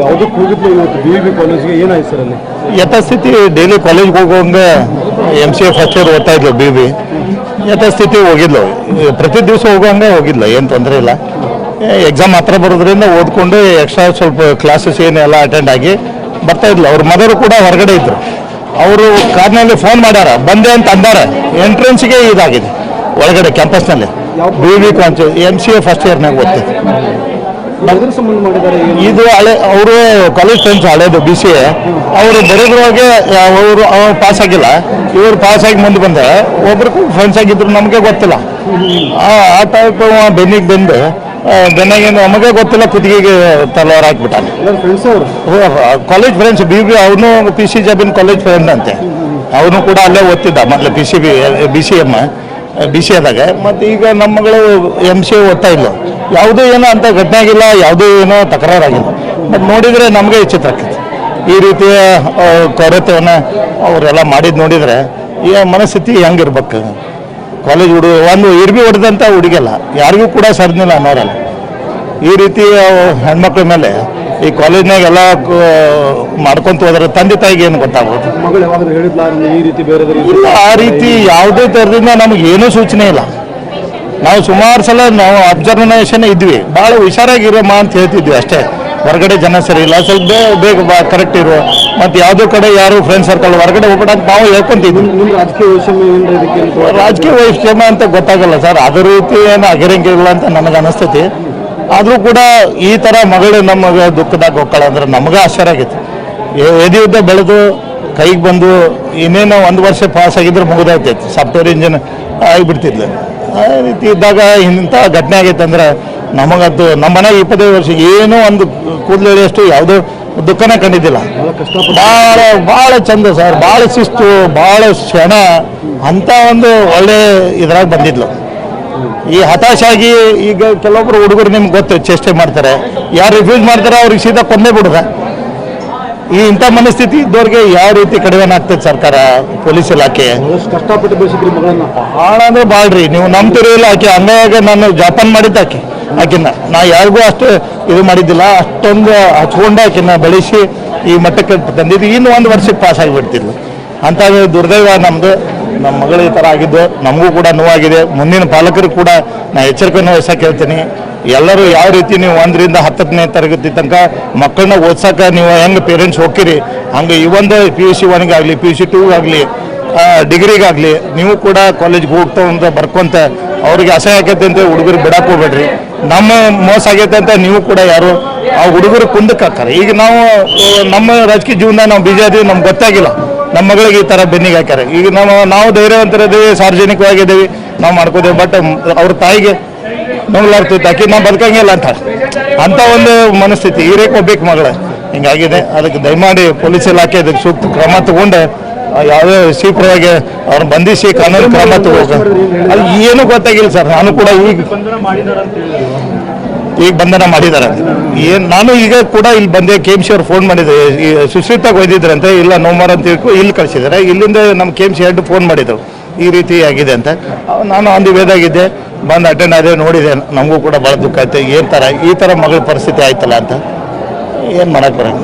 ಯಾವುದಕ್ಕೆ ಡೈಲಿ ಇವತ್ತು B B ಕಾಲೇಜ್ಗೆ ಏನಾಯ್ತು ಸರ್ ಅಲ್ಲಿ? ಯಥಾಸ್ಥಿತಿ ಡೈಲಿ ಕಾಲೇಜ್ಗೆ ಹೋಗುವಂಗೆ M C A first year ಓದ್ತಾ ಇದ್ಲು ಬಿ ಬಿ. ಯಥಾಸ್ಥಿತಿ ಹೋಗಿದ್ಲು. ಪ್ರತಿ ದಿವಸ ಹೋಗುವಂಗೆ ಹೋಗಿದ್ಲ ಏನು ತೊಂದರೆ ಇಲ್ಲ. ಎಕ್ಸಾಮ್ ಹತ್ರ ಬರೋದ್ರಿಂದ ಓದ್ಕೊಂಡು ಎಕ್ಸ್ಟ್ರಾ ಸ್ವಲ್ಪ ಕ್ಲಾಸಸ್ ಏನೆಲ್ಲ ಅಟೆಂಡ್ ಆಗಿ ಬರ್ತಾ ಇದ್ಲು. ಅವ್ರ ಮದರು ಕೂಡ ಹೊರಗಡೆ ಇದ್ರು. ಅವರು ಕಾರ್ನಲ್ಲಿ ಫೋನ್ ಮಾಡ್ಯಾರ ಬಂದೆ ಅಂತ ಅಂದಾರ. ಎಂಟ್ರೆನ್ಸ್ಗೆ ಇದಾಗಿದೆ ಒಳಗಡೆ ಕ್ಯಾಂಪಸ್ನಲ್ಲಿ B V college M C A first ಇಯರ್ನಾಗ ಓದ್ತಿದ್ದೆ. ಇದು ಹಳೆ ಅವರು ಕಾಲೇಜ್ ಫ್ರೆಂಡ್ಸ್ ಹಳೇದು ಬಿ ಸಿ ಎ ಅವರು ಬರೋದ್ರೊಳಗೆ ಅವರು ಅವ್ರು ಪಾಸ್ ಆಗಿಲ್ಲ. ಇವರು ಪಾಸ್ ಆಗಿ ಮುಂದೆ ಬಂದೆ. ಒಬ್ರಿಗೂ ಫ್ರೆಂಡ್ಸ್ ಆಗಿದ್ರು ನಮಗೆ ಗೊತ್ತಿಲ್ಲ. ಆ ಟೈಪ್ ಬೆನ್ನಿಗೆ ಬಂದು ಬೆನ್ನಾಗಿಂದು ನಮಗೆ ಗೊತ್ತಿಲ್ಲ ಕುತ್ತಿಗೆಗೆ ತಲವಾರ ಹಾಕ್ಬಿಟ್ಟಾನೆ. ಕಾಲೇಜ್ ಫ್ರೆಂಡ್ಸ್ ಬಿ ಬಿ ಅವನು P C Jabin college friend ಅಂತೆ. ಅವನು ಕೂಡ ಅಲ್ಲೇ ಓದ್ತಿದ್ದ ಮೊದಲು P C B B C M B C ಆದಾಗ. ಮತ್ತು ಈಗ ನಮ್ಮ ಮಗಳು ಎಂ ಸಿ ಓದ್ತಾ ಇಲ್ಲ. ಯಾವುದೂ ಏನೋ ಅಂತ ಘಟನೆ ಆಗಿಲ್ಲ, ಯಾವುದೂ ಏನೋ ತಕರಾರಾಗಿಲ್ಲ ಮತ್ತು ನೋಡಿದರೆ ನಮಗೆ ವಿಚಿತ್ರ ಆಕೈತಿ ಈ ರೀತಿಯ ಕೊರತೆಯನ್ನು ಅವರೆಲ್ಲ ಮಾಡಿದ್ದು ನೋಡಿದರೆ ಈ ಮನಸ್ಥಿತಿ ಹೆಂಗಿರ್ಬೇಕು? ಕಾಲೇಜ್ ಹುಡುಗ ಒಂದು ಇರ್ಬಿ ಹೊಡೆದಂಥ ಹುಡುಗಿಲ್ಲ ಯಾರಿಗೂ ಕೂಡ ಸರ್ದಿಲ್ಲ ಅನ್ನೋರಲ್ಲ. ಈ ರೀತಿ ಹೆಣ್ಮಕ್ಳ ಮೇಲೆ ಈ ಕಾಲೇಜ್ನಾಗ ಎಲ್ಲ ಮಾಡ್ಕೊಂತ ಹೋದ್ರೆ ತಂದೆ ತಾಯಿಗೆ ಏನು ಗೊತ್ತಾಗ್ಬೋದು? ಇಲ್ಲ ಆ ರೀತಿ ಯಾವುದೇ ಥರದಿಂದ ನಮಗೆ ಏನೂ ಸೂಚನೆ ಇಲ್ಲ. ನಾವು ಸುಮಾರು ಸಲ ನಾವು ಅಬ್ಸರ್ವೇಷನ್ ಇದ್ವಿ. ಭಾಳ ಹುಷಾರಾಗಿರಮ್ಮ ಅಂತ ಹೇಳ್ತಿದ್ವಿ ಅಷ್ಟೇ. ಹೊರಗಡೆ ಜನ ಸರಿ ಇಲ್ಲ. ಸ್ವಲ್ಪ ಬೇಗ ಕರೆಕ್ಟ್ ಇರು. ಮತ್ತು ಯಾವುದೋ ಕಡೆ ಯಾರು ಫ್ರೆಂಡ್ ಸರ್ಕಲ್ ಹೊರಗಡೆ ಹೋಗ್ಬೇಡ ಅಂತ ನಾವು ಹೇಳ್ಕೊಂತಿದ್ವಿ. ನಿಮ್ಮ ರಾಜಕೀಯ ವೈಷಮ್ಯ ಅಂತ ರಾಜಕೀಯ ವೈಷಮ್ಯ ಅಂತ ಗೊತ್ತಾಗಲ್ಲ ಸರ್. ಅದೇ ರೀತಿ ಏನು ಅಗಿರಂಗಿಲ್ಲ ಅಂತ ನನಗೆ ಅನಿಸ್ತೈತಿ ಆದರೂ ಕೂಡ ಈ ಥರ ಮಗಳು ನಮಗೆ ದುಃಖದಾಗ ಹೋಗ್ತಾಳೆ ಅಂದ್ರೆ ನಮಗೆ ಆಶ್ಚರ್ಯ ಆಗೈತಿ. ಎದೆಯುದ್ದ ಬೆಳೆದು ಕೈಗೆ ಬಂದು ಇನ್ನೇನೋ ಒಂದು ವರ್ಷ ಪಾಸ್ ಆಗಿದ್ರೆ ಮುಗಿದೋಗ್ತೈತಿ ಸಾಫ್ಟ್ವೇರ್ ಇಂಜಿನ್ ಆಗಿಬಿಡ್ತಿದ್ಲು. ಆ ರೀತಿ ಇದ್ದಾಗ ಇಂಥ ಘಟನೆ ಆಗೈತೆ ಅಂದ್ರೆ ನಮಗಂತೂ ನಮ್ಮ ಮನೆಗೆ ಇಪ್ಪತ್ತೈದು ವರ್ಷ ಏನೂ ಒಂದು ಕೂದಲು ಯಾವುದೋ ದುಃಖನೇ ಕಂಡಿದ್ದಿಲ್ಲ. ಭಾಳ ಭಾಳ ಚಂದ ಸರ್, ಭಾಳ ಶಿಸ್ತು, ಭಾಳ ಕ್ಷಣ ಅಂತ ಒಂದು ಒಳ್ಳೆ ಇದ್ರಾಗ ಬಂದಿದ್ಲು. ಈ ಹತಾಶಾಗಿ ಈಗ ಕೆಲವೊಬ್ರು ಹುಡುಗರು ನಿಮ್ಗೆ ಗೊತ್ತು, ಚೇಷ್ಟೆ ಮಾಡ್ತಾರೆ. ಯಾರು ರಿಫ್ಯೂಸ್ ಮಾಡ್ತಾರೆ ಅವ್ರಿಗೆ ಸೀದಾ ಕೊಂದೇ ಬಿಡುದ. ಈ ಇಂಥ ಮನಸ್ಥಿತಿ ಇದ್ದವ್ರಿಗೆ ಯಾವ ರೀತಿ ಕಡಿಮೆ ಆಗ್ತದೆ ಸರ್ಕಾರ, ಪೊಲೀಸ್ ಇಲಾಖೆ? ಕಷ್ಟಪಟ್ಟು ಬೆಳೆಸಿದ್ರಿ ಮಗಳನ್ನ ಭಾಳ ಅಂದ್ರೆ ಬಾಳ್ರಿ. ನೀವು ನಂಬ್ತಿರೋ ಇಲ್ಲ ಆಕೆ, ಹಂಗಾಗಿ ನಾನು ಜಾಪಾನ್ ಮಾಡಿದ್ದೆ ಆಕೆ ಆಕಿನ ನಾ ಯಾರಿಗೂ ಅಷ್ಟು ಇದು ಮಾಡಿದ್ದಿಲ್ಲ, ಅಷ್ಟೊಂದು ಹಚ್ಕೊಂಡು ಆಕಿನ ಬೆಳೆಸಿ ಈ ಮಟ್ಟಕ್ಕೆ ತಂದಿದ್ದು. ಇನ್ನು ಒಂದು ವರ್ಷಕ್ಕೆ ಪಾಸ್ ಆಗಿಬಿಡ್ತಿದ್ಲು. ಅಂತ ದುರ್ದೈವ ನಮ್ಮದು ನಮ್ಮ ಮಗಳು ಈ ಥರ ಆಗಿದ್ದು, ನಮಗೂ ಕೂಡ ನೋವಾಗಿದೆ. ಮುಂದಿನ ಪಾಲಕರು ಕೂಡ ನಾ ಎಚ್ಚರಿಕೆಯನ್ನು ವಹಿಸಕ್ಕೆ ಹೇಳ್ತೀನಿ ಎಲ್ಲರೂ ಯಾವ ರೀತಿ ನೀವು ಒಂದರಿಂದ ಹತ್ತನೇ ತರಗತಿ ತನಕ ಮಕ್ಕಳನ್ನ ಓದ್ಸೋಕೆ ನೀವು ಹೆಂಗೆ ಪೇರೆಂಟ್ಸ್ ಹೋಗ್ತೀರಿ? ಹಂಗೆ ಈ ಒಂದು ಪಿ ಯು ಸಿ ಒನ್ಗಾಗಲಿ ಪಿ ಯು ಸಿ ಟೂಗಾಗಲಿ ಡಿಗ್ರಿಗಾಗಲಿ ನೀವು ಕೂಡ ಕಾಲೇಜ್ಗೆ ಹೋಗ್ತಾ ಅಂತ ಬರ್ಕೊಂತ ಅವ್ರಿಗೆ ಅಸಹ್ಯ ಆಗೈತೆ ಅಂತ ಹುಡುಗರು ಬಿಡಕ್ಕೆ ಹೋಗ್ಬೇಡ್ರಿ. ನಮ್ಮ ಮೋಸ ಆಗೈತೆ ಅಂತ ನೀವು ಕೂಡ ಯಾರು, ಆ ಹುಡುಗರು ಕುಂದಕ್ಕೆ ಹಾಕ್ತಾರೆ ಈಗ ನಾವು, ನಮ್ಮ ರಾಜಕೀಯ ಜೀವನ ನಾವು ಬಿಜಿ ನಮ್ಗೆ ಗೊತ್ತಾಗಿಲ್ಲ. ನಮ್ಮ ಮಗಳಿಗೆ ಈ ಥರ ಬೆನ್ನಿಗೆ ಹಾಕ್ಯಾರೆ. ಈಗ ನಾವು ನಾವು ಧೈರ್ಯವಂತರಿದ್ದೀವಿ ಸಾರ್ವಜನಿಕವಾಗಿದ್ದೀವಿ ನಾವು ಮಾಡ್ಕೋದೇವೆ ಬಟ್ ಅವ್ರ ತಾಯಿಗೆ ನೋಡ್ಲಾರ್ತಿತ್ತು ಆಕೆ ನಾವು ಬದುಕಂಗಿಲ್ಲ ಅಂತ. ಅಂತ ಒಂದು ಮನಸ್ಥಿತಿ. ಹೀರೇಕ್ ಹೋಗ್ಬೇಕು ಮಗಳ. ಹಿಂಗಾಗಿದೆ. ಅದಕ್ಕೆ ದಯಮಾಡಿ ಪೊಲೀಸ್ ಇಲಾಖೆ ಅದಕ್ಕೆ ಸೂಕ್ತ ಕ್ರಮ ತಗೊಂಡು ಯಾವುದೇ ಶೀಘ್ರವಾಗಿ ಅವ್ರನ್ನ ಬಂಧಿಸಿ ಕಾನೂನು ಕ್ರಮ ತಗೋಬೇಕು. ಅದು ಏನು ಗೊತ್ತಾಗಿಲ್ಲ ಸರ್. ನಾನು ಕೂಡ ಈಗ ಈಗ ಬಂಧನ ಮಾಡಿದ್ದಾರೆ. ಏನು, ನಾನು ಈಗ ಕೂಡ ಇಲ್ಲಿ ಬಂದೆ ಕೆ ಎಂ ಸಿ ಅವ್ರು ಫೋನ್ ಮಾಡಿದೆ ಸುಶ್ರಿತಾಗ ಒಯ್ದಿದ್ರಂತೆ ಇಲ್ಲ ನೋಮಾರ್ ಅಂತ ತಿಳ್ಕೊ ಇಲ್ಲಿ ಕಳಿಸಿದ್ದಾರೆ. ಇಲ್ಲಿಂದ ನಮ್ಮ K M C head phone ಮಾಡಿದ್ರು. ಈ ರೀತಿ ಆಗಿದೆ ಅಂತ. ನಾನು ಒಂದು ವೇದಾಗಿದ್ದೆ ಬಂದು ಅಟೆಂಡ್ ಆದರೆ ನೋಡಿದೆ. ನಮಗೂ ಕೂಡ ಭಾಳ ದುಃಖ ಆಯ್ತು. ಏನು ಥರ ಈ ಥರ ಮಗಳ ಪರಿಸ್ಥಿತಿ ಆಯ್ತಲ್ಲ ಅಂತ. ಏನು ಮಾಡೋಕ್ಕೆ ಬರೋಣ